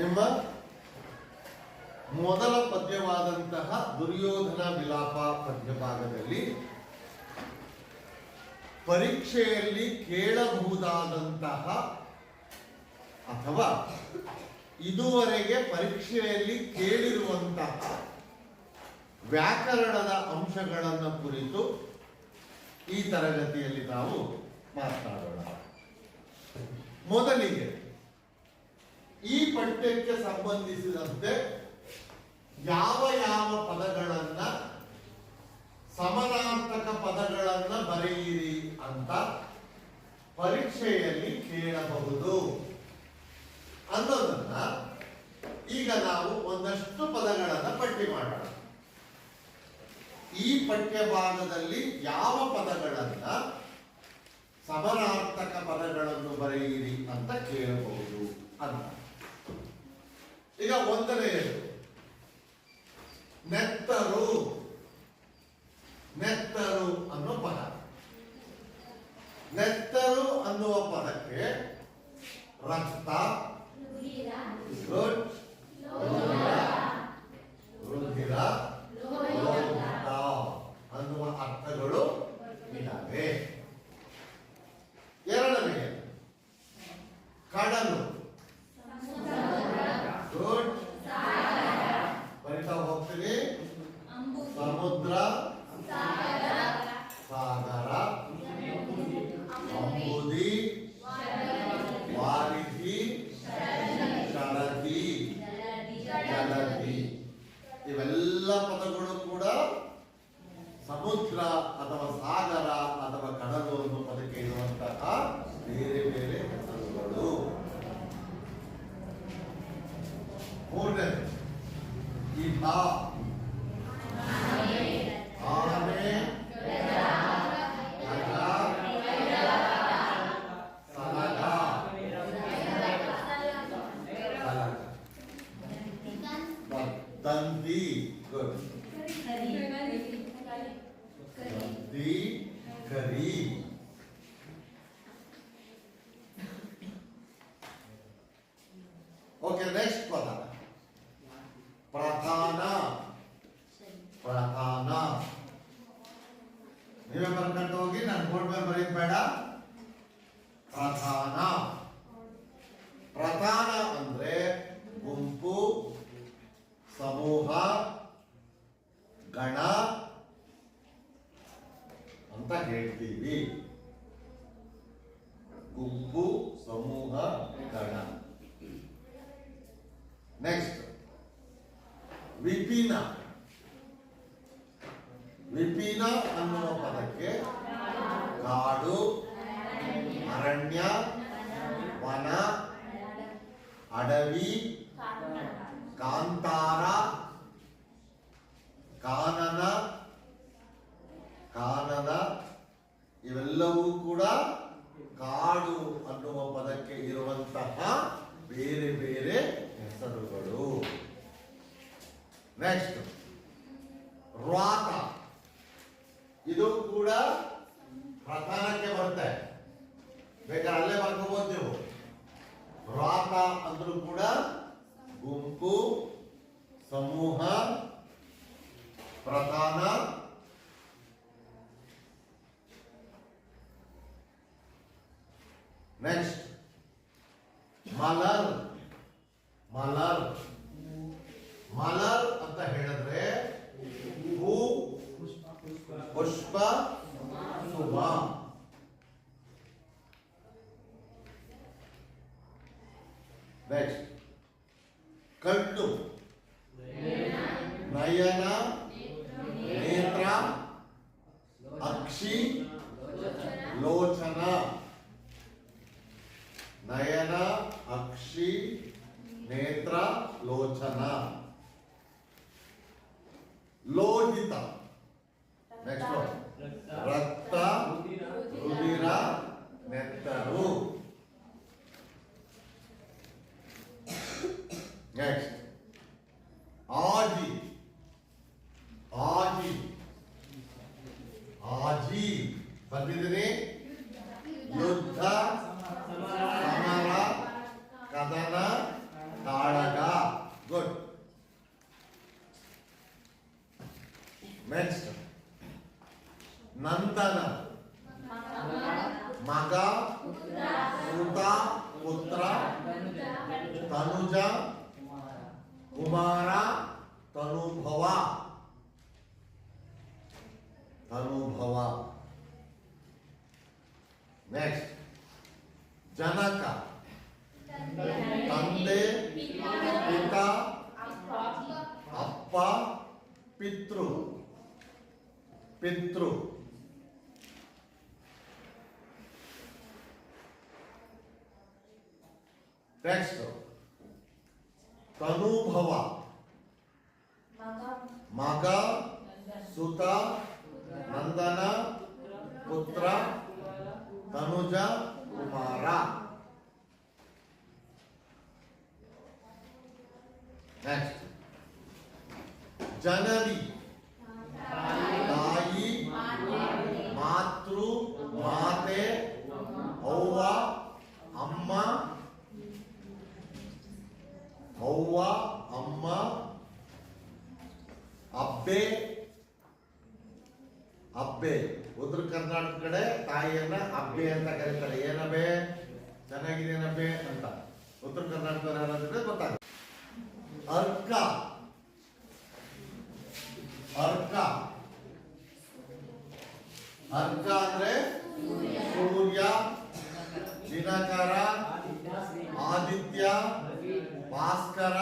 ನಿಮ್ಮ ಮೊದಲ ಪದ್ಯವಾದಂತಹ ದುರ್ಯೋಧನ ವಿಲಾಪ ಪದ್ಯಭಾಗದಲ್ಲಿ ಪರೀಕ್ಷೆಯಲ್ಲಿ ಕೇಳಬಹುದಾದಂತಹ ಅಥವಾ ಇದುವರೆಗೆ ಪರೀಕ್ಷೆಯಲ್ಲಿ ಕೇಳಿರುವಂತಹ ವ್ಯಾಕರಣದ ಅಂಶಗಳನ್ನು ಕುರಿತು ಈ ತರಗತಿಯಲ್ಲಿ ನಾವು ಮಾತನಾಡೋಣ. ಮೊದಲಿಗೆ ಈ ಪಠ್ಯಕ್ಕೆ ಸಂಬಂಧಿಸಿದಂತೆ ಯಾವ ಯಾವ ಪದಗಳನ್ನ ಸಮನಾರ್ಥಕ ಪದಗಳನ್ನ ಬರೆಯಿರಿ ಅಂತ ಪರೀಕ್ಷೆಯಲ್ಲಿ ಕೇಳಬಹುದು. ಅನ್ನೋದನ್ನ ಈಗ ನಾವು ಒಂದಷ್ಟು ಪದಗಳನ್ನ ಪಟ್ಟಿ ಮಾಡೋಣ. ಈ ಪಠ್ಯ ಭಾಗದಲ್ಲಿ ಯಾವ ಪದಗಳನ್ನ ಸಮನಾರ್ಥಕ ಪದಗಳನ್ನು ಬರೆಯಿರಿ ಅಂತ ಕೇಳಬಹುದು ಅಂತ. ಈಗ ಒಂದನೆಯದು ನೆತ್ತರು ನೆತ್ತರು ಅನ್ನೋ ಪದ. ನೆತ್ತರು ಅನ್ನುವ ಪದಕ್ಕೆ ರಕ್ತ Adamazar ತಂತಿ ಕರಿ ಓಕೆ ನೆಕ್ಸ್ಟ್ ಪದ ಪ್ರಧಾನ ಪ್ರಧಾನ ನೀವೇ ಬರ್ಕೊಂಡು ಹೋಗಿ ನಾನು ಬೋರ್ಡ್ ಮೇಲೆ ಬರೆಯೋದು ಬೇಡ ಪ್ರಧಾನ ಪ್ರಧಾನ ಅಂದ್ರೆ ಗುಂಪು ಸಮೂಹ ಗಣ ಅಂತ ಹೇಳ್ತೀವಿ ಗುಂಪು ಸಮೂಹ ಗಣ ನೆಕ್ಸ್ಟ್ ವಿಪಿನ ವಿಪಿನ ಅನ್ನುವ ಪದಕ್ಕೆ ಕಾಡು ಅರಣ್ಯ ವನ ಅಡವಿ ಕಾಂತಾರ ಕಾನನ ಕಾನನ ಪ್ರಧಾನ ನೆಕ್ಸ್ಟ್ ಮಲರ್ ಮಲರ್ ಮಲರ್ ಅಂತ ಹೇಳಿದ್ರೆ ಹೂ ಪುಷ್ಪ ಶುಭ ನೆಕ್ಸ್ಟ್ ಕಣ್ಣು ನಯನ माका सुता, नंदना, पुत्र, तनुज, कुमारा। नेक्स्ट जननी। ताई। मातृ, माते औवा अम्मा। औवा अम्मा। ಅಬ್ಬೆ ಅಬ್ಬೆ ಉತ್ತರ ಕರ್ನಾಟಕ ಕಡೆ ತಾಯಿಯನ್ನ ಅಬ್ಬೆ ಅಂತ ಕರೀತಾರೆ ಏನಬೆ ಚೆನ್ನಾಗಿದೇನಬ್ಬೆ ಅಂತ ಉತ್ತರ ಕರ್ನಾಟಕದವ್ರು ಯಾರಾದ್ರೆ ಗೊತ್ತಾಗುತ್ತೆ ಅರ್ಕ ಅರ್ಕ ಅರ್ಕ ಅಂದ್ರೆ ಸೂರ್ಯ ದಿನಕರ ಆದಿತ್ಯ ಭಾಸ್ಕರ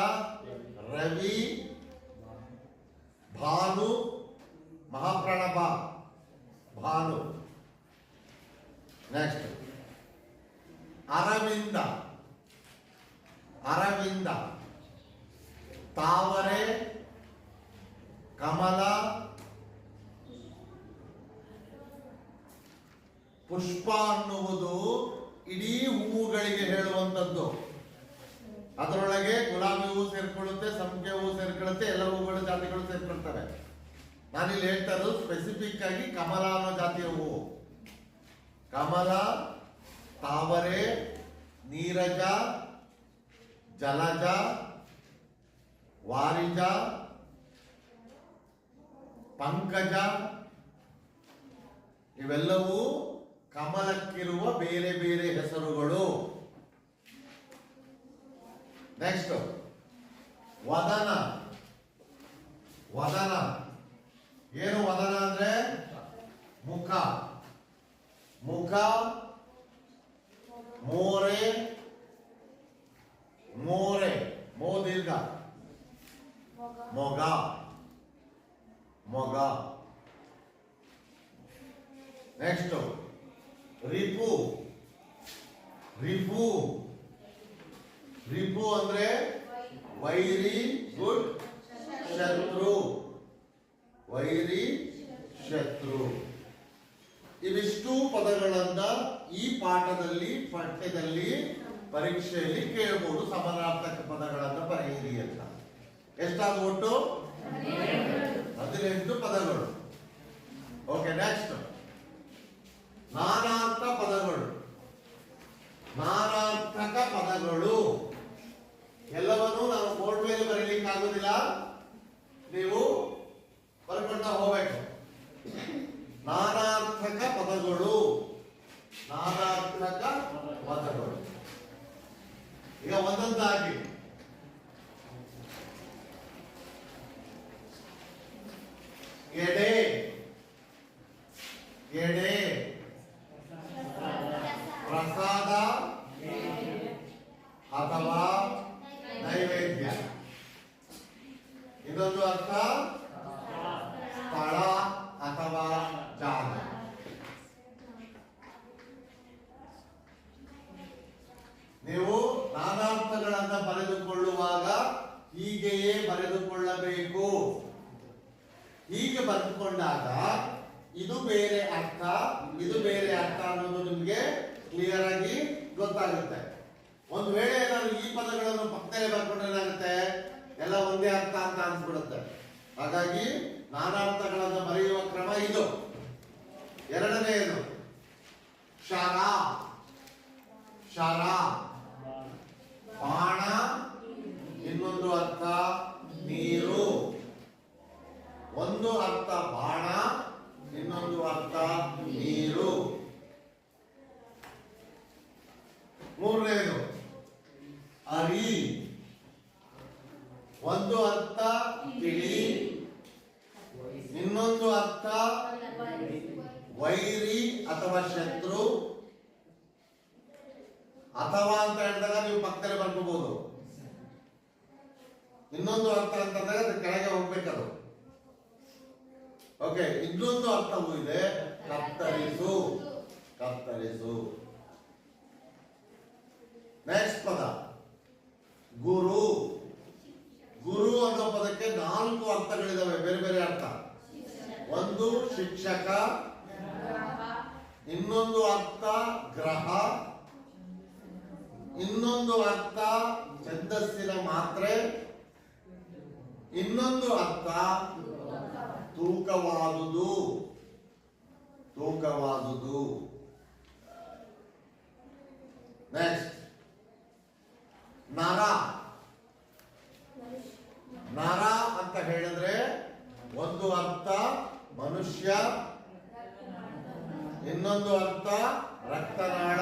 ಸೇರ್ಕೊಳ್ಳುತ್ತೆ ಸಂಪಿಗೆ ಹೂವು ಸೇರ್ಕೊಳ್ಳುತ್ತೆ, ಎಲ್ಲ ಹೂವುಗಳ ಜಾತಿಗಳು ಸೇರ್ಕೊಳ್ತವೆ. ನಾನಿಲ್ಲಿ ಹೇಳ್ತಾ ಇರೋದು ಸ್ಪೆಸಿಫಿಕ್ ಆಗಿ ಕಮಲ ಅನ್ನೋ ಜಾತಿಯ ಹೂವು ಕಮಲ, ತಾವರೆ, ನೀರಜ, ಜಲಜ, ವಾರಿಜ, ಪಂಕಜ, ಇವೆಲ್ಲವೂ ಕಮಲಕ್ಕಿರುವ ಬೇರೆ ಬೇರೆ ಹೆಸರುಗಳು. ನೆಕ್ಸ್ಟ್ ವದನ. ವದನ. ಏನು ವದನ ಅಂದ್ರೆ? ಮುಖ. ಮುಖ ಮೋರೆ ಮೋರೆ. ಮೋ ದೀರ್ಘ. ಮೊಗ. ಮೊಗ. ನೆಕ್ಸ್ಟ್ ರಿಪು. ರಿಪು. ರಿಪು ಅಂದ್ರೆ? ವೈರಿ, ಗುಡ್, ಶತ್ರು. ವೈರಿ, ಶತ್ರು. ಇವಿಷ್ಟು ಪದಗಳನ್ನ ಈ ಪಾಠದಲ್ಲಿ, ಪಠ್ಯದಲ್ಲಿ, ಪರೀಕ್ಷೆಯಲ್ಲಿ ಕೇಳಬಹುದು ಸಮಾನಾರ್ಥಕ ಪದಗಳನ್ನ ಬರೆಯಿರಿ ಅಂತ. ಎಷ್ಟಾದ ಒಟ್ಟು? ಹದಿನೆಂಟು ಪದಗಳು. ಓಕೆ ನೆಕ್ಸ್ಟ್ ನಾನಾರ್ಥ ಪದಗಳು. ನಾನಾರ್ಥಕ ಪದಗಳು. ಅಥವಾ ಪಕ್ಕದಲ್ಲಿ ಬರ್ಕೊಂಡ್ರೆ ಏನಾಗುತ್ತೆ ಎಲ್ಲ ಒಂದೇ ಅರ್ಥ ಅಂತ ಅನ್ಸ್ಬಿಡುತ್ತೆ. ಹಾಗಾಗಿ ನಾನಾರ್ಥಗಳನ್ನು ಬರೆಯುವ ಕ್ರಮ ಇದು. ಎರಡನೆಯದು, ಶರ. ಶರ. ಬಾಣ. ಇನ್ನೊಂದು ಅರ್ಥ, ನೀರು. ಒಂದು ಅರ್ಥ, ಬಾಣ. ಇನ್ನೊಂದು ಅರ್ಥ, ನೀರು. ಮೂರನೇದು ಅರಿ. ಅರ್ಥವೂ ಇದೆ. ಕತ್ತರಿಸು. ಕತ್ತರಿಸು. ನೆಕ್ಸ್ಟ್ ಪದ. ಗುರು. ಗುರು ಅನ್ನೋ ಪದಕ್ಕೆ ನಾಲ್ಕು ಅರ್ಥಗಳಿದಾವೆ. ಬೇರೆ ಬೇರೆ ಅರ್ಥ. ಒಂದು ಶಿಕ್ಷಕ. ಇನ್ನೊಂದು ಅರ್ಥ ಗ್ರಹ. ಇನ್ನೊಂದು ಅರ್ಥ ಛಂದಸ್ಸಿನ ಮಾತ್ರೆ. ಇನ್ನೊಂದು ಅರ್ಥ ತೂಕವಾದುದು. ತೂಕವಾದುದು ನೆಕ್ಸ್ಟ್ ನರ ನರ ಅಂತ ಹೇಳಿದ್ರೆ ಒಂದು ಅರ್ಥ ಮನುಷ್ಯ ಇನ್ನೊಂದು ಅರ್ಥ ರಕ್ತನಾಳ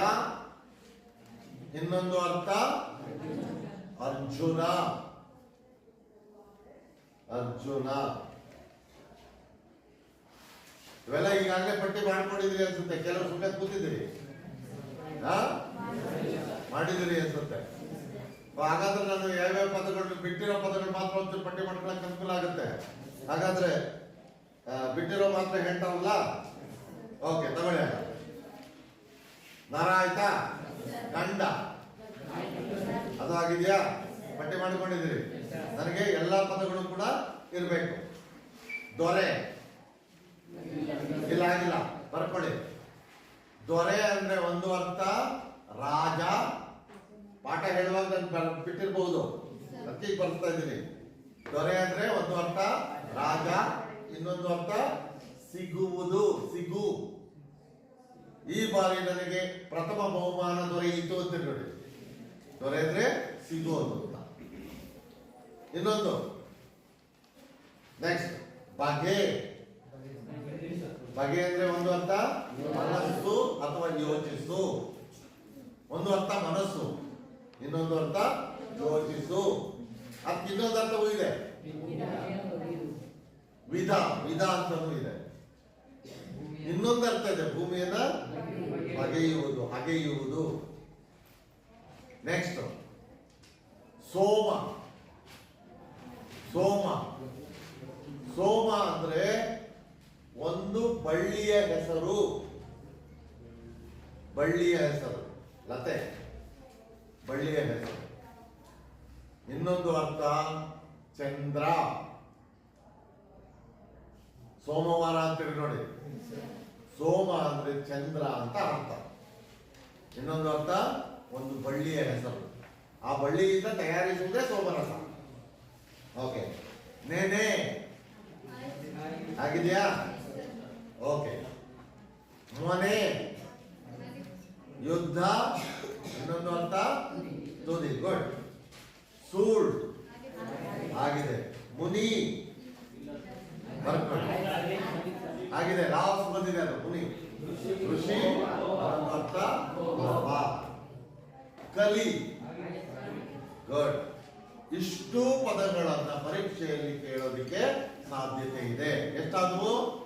ಇನ್ನೊಂದು ಅರ್ಥ ಅರ್ಜುನ ಅರ್ಜುನ ಇವೆಲ್ಲ ಈಗಾಗಲೇ ಪಟ್ಟಿ ಮಾಡ್ಕೊಂಡಿದ್ರಿ ಅನ್ಸುತ್ತೆ? ಕೆಲವು ಸುಮ್ಮನೆ ಕೂತಿದ್ರಿ ಮಾಡಿದಿರಿ ಅನ್ಸುತ್ತೆ. ಹಾಗಾದ್ರೆ ನಾನು ಯಾವ್ಯಾವ ಪದಗಳು, ಬಿಟ್ಟಿರೋ ಪದಗಳು ಮಾತ್ರ ಒಂದು ಪಟ್ಟಿ ಮಾಡ್ಕೊಳಕ್ ಅನುಕೂಲ ಆಗುತ್ತೆ. ಹಾಗಾದ್ರೆ ಬಿಟ್ಟಿರೋ ಮಾತ್ರ ಹೇಳ್ತಾವಲ್ಲ? ಓಕೆ, ತಗೊಳ್ಳಿ. ನರ ಆಯ್ತಾ ಗಂಡ ಅದು ಆಗಿದೆಯಾ? ಪಟ್ಟಿ ಮಾಡಿಕೊಂಡಿದ್ದೀರಿ. ನನಗೆ ಎಲ್ಲಾ ಪದಗಳು ಕೂಡ ಇರಬೇಕು. ದೊರೆ. ಇಲ್ಲ, ಆಗಿಲ್ಲ. ಬರ್ಕೊಳ್ಳಿ. ದೊರೆ ಅಂದ್ರೆ ಒಂದು ಅರ್ಥ, ರಾಜ. ಪಾಠ ಹೇಳುವಾಗ ನಾನು ಬಿಟ್ಟಿರ್ಬಹುದು ಈಗ ಬರ್ತಾ ಇದ್ದೀನಿ. ದೊರೆ ಅಂದ್ರೆ ಒಂದು ಅರ್ಥ, ರಾಜ. ಇನ್ನೊಂದು ಅರ್ಥ, ಸಿಗುವುದು, ಸಿಗು. ಈ ಬಾರಿ ನನಗೆ ಪ್ರಥಮ ಬಹುಮಾನ ದೊರೆಯಿತು ಅಂತ ನೋಡಿ ದೊರೆ ಅಂದ್ರೆ ಸಿಗುವುದು ಅಂತ. ಇನ್ನೊಂದು. ನೆಕ್ಸ್ಟ್ ಬಗೆ ಬಗೆ ಅಂದ್ರೆ ಒಂದು ಅರ್ಥ? ಮನಸ್ಸು ಅಥವಾ ಯೋಚಿಸು. ಒಂದು ಅರ್ಥ, ಮನಸ್ಸು. ಇನ್ನೊಂದು ಅರ್ಥ, ಯೋಚಿಸು. ಅದಕ್ಕೆ ಇನ್ನೊಂದು ಅರ್ಥವೂ ಇದೆ. ವಿಧ. ವಿಧ ಅಂತನೂ ಇದೆ. ಇನ್ನೊಂದು ಅರ್ಥ ಇದೆ. ಭೂಮಿಯನ್ನ ಬಗೆಯುವುದು, ಹಗೆಯುವುದು. ನೆಕ್ಸ್ಟ್ ಸೋಮ. ಸೋಮ. ಸೋಮ ಅಂದ್ರೆ ಒಂದು ಬಳ್ಳಿಯ ಹೆಸರು. ಬಳ್ಳಿಯ ಹೆಸರು. ಲತೆ. ಬಳ್ಳಿಯ ಹೆಸರು. ಇನ್ನೊಂದು ಅರ್ಥ, ಚಂದ್ರ. ಸೋಮವಾರ ಅಂತೇಳಿ ನೋಡಿ. ಸೋಮ ಅಂದ್ರೆ ಚಂದ್ರ ಅಂತ ಅರ್ಥ. ಇನ್ನೊಂದು ಅರ್ಥ, ಒಂದು ಬಳ್ಳಿಯ ಹೆಸರು. ಆ ಬಳ್ಳಿಯಿಂದ ತಯಾರಿಸುವುದೇ ಸೋಮರಸ. ಓಕೆ ನೇನೆ. ಆಗಿದೆಯಾ? ಓಕೆ. ಮನೆ ಯುದ್ಧ, ಇನ್ನೊಂದು ಅರ್ಥ? ತುದಿ, ಗುಡ್. ಸೂಳ್. ಆಗಿದೆ. ಮುನಿ. ಆಗಿದೆ. ರಾವ್ ಬಂದಿದೆ ಅದು, ಮುನಿ. ಋಷಿ ಅರ್ಥ. ಕಲಿ. ಗುಡ್. ಇಷ್ಟು ಪದಗಳನ್ನ ಪರೀಕ್ಷೆಯಲ್ಲಿ ಕೇಳೋದಕ್ಕೆ ಸಾಧ್ಯತೆ ಇದೆ. ಎಷ್ಟಾದವು?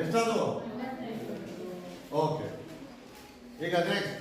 ಎಷ್ಟಾದವು ಓಕೆ ಈಗ ನೆಕ್ಸ್ಟ್